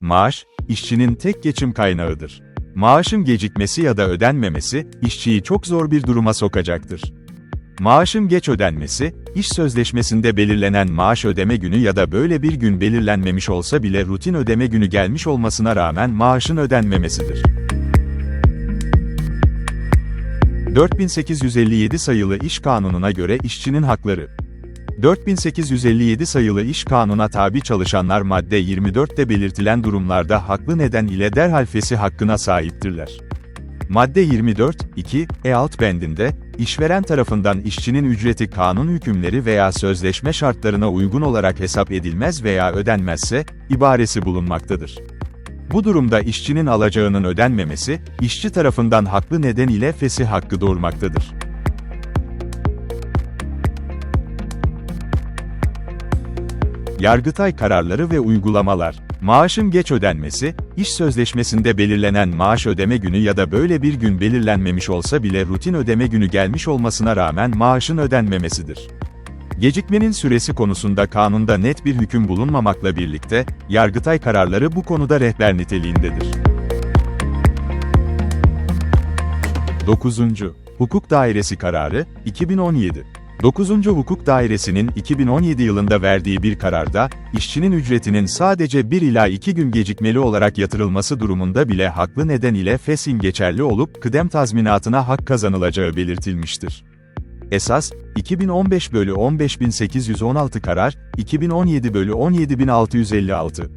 Maaş, işçinin tek geçim kaynağıdır. Maaşın gecikmesi ya da ödenmemesi, işçiyi çok zor bir duruma sokacaktır. Maaşın geç ödenmesi, iş sözleşmesinde belirlenen maaş ödeme günü ya da böyle bir gün belirlenmemiş olsa bile rutin ödeme günü gelmiş olmasına rağmen maaşın ödenmemesidir. 4857 sayılı İş Kanunu'na göre işçinin hakları 4857 sayılı İş Kanuna tabi çalışanlar madde 24'te belirtilen durumlarda haklı neden ile derhal fesi hakkına sahiptirler. Madde 24, 2, e alt bendinde, işveren tarafından işçinin ücreti kanun hükümleri veya sözleşme şartlarına uygun olarak hesap edilmez veya ödenmezse, ibaresi bulunmaktadır. Bu durumda işçinin alacağının ödenmemesi, işçi tarafından haklı neden ile fesi hakkı doğurmaktadır. Yargıtay kararları ve uygulamalar. Maaşın geç ödenmesi, iş sözleşmesinde belirlenen maaş ödeme günü ya da böyle bir gün belirlenmemiş olsa bile rutin ödeme günü gelmiş olmasına rağmen maaşın ödenmemesidir. Gecikmenin süresi konusunda kanunda net bir hüküm bulunmamakla birlikte, Yargıtay kararları bu konuda rehber niteliğindedir. 9. Hukuk Dairesi Kararı, 2017 9. Hukuk Dairesi'nin 2017 yılında verdiği bir kararda, işçinin ücretinin sadece 1 ila 2 gün gecikmeli olarak yatırılması durumunda bile haklı neden ile fesin geçerli olup kıdem tazminatına hak kazanılacağı belirtilmiştir. Esas, 2015 bölü 15816 karar, 2017 bölü 17656.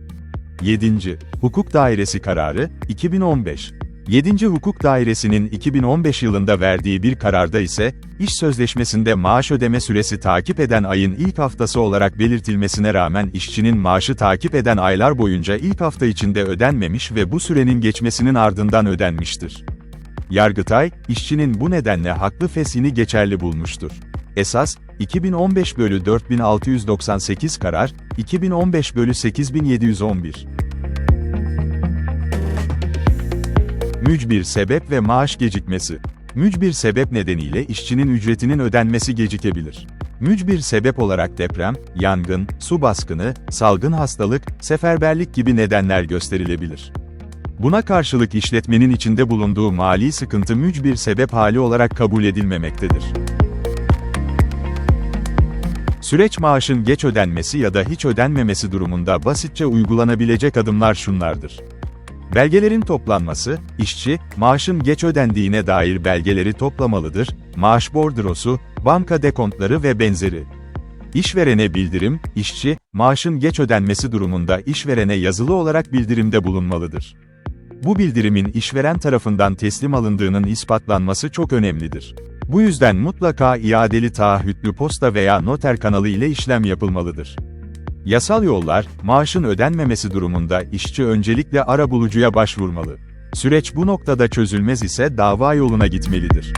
7. Hukuk Dairesi Kararı, 2015. 7. Hukuk Dairesi'nin 2015 yılında verdiği bir kararda ise, iş sözleşmesinde maaş ödeme süresi takip eden ayın ilk haftası olarak belirtilmesine rağmen işçinin maaşı takip eden aylar boyunca ilk hafta içinde ödenmemiş ve bu sürenin geçmesinin ardından ödenmiştir. Yargıtay, işçinin bu nedenle haklı fesini geçerli bulmuştur. Esas, 2015 bölü 4698 karar, 2015 bölü 8711. Mücbir sebep ve maaş gecikmesi. Mücbir sebep nedeniyle işçinin ücretinin ödenmesi gecikebilir. Mücbir sebep olarak deprem, yangın, su baskını, salgın hastalık, seferberlik gibi nedenler gösterilebilir. Buna karşılık işletmenin içinde bulunduğu mali sıkıntı mücbir sebep hali olarak kabul edilmemektedir. Süreç maaşın geç ödenmesi ya da hiç ödenmemesi durumunda basitçe uygulanabilecek adımlar şunlardır. Belgelerin toplanması, işçi, maaşın geç ödendiğine dair belgeleri toplamalıdır, maaş bordrosu, banka dekontları ve benzeri. İşverene bildirim, işçi, maaşın geç ödenmesi durumunda işverene yazılı olarak bildirimde bulunmalıdır. Bu bildirimin işveren tarafından teslim alındığının ispatlanması çok önemlidir. Bu yüzden mutlaka iadeli taahhütlü posta veya noter kanalı ile işlem yapılmalıdır. Yasal yollar, maaşın ödenmemesi durumunda işçi öncelikle arabulucuya başvurmalı. Süreç bu noktada çözülmez ise dava yoluna gitmelidir.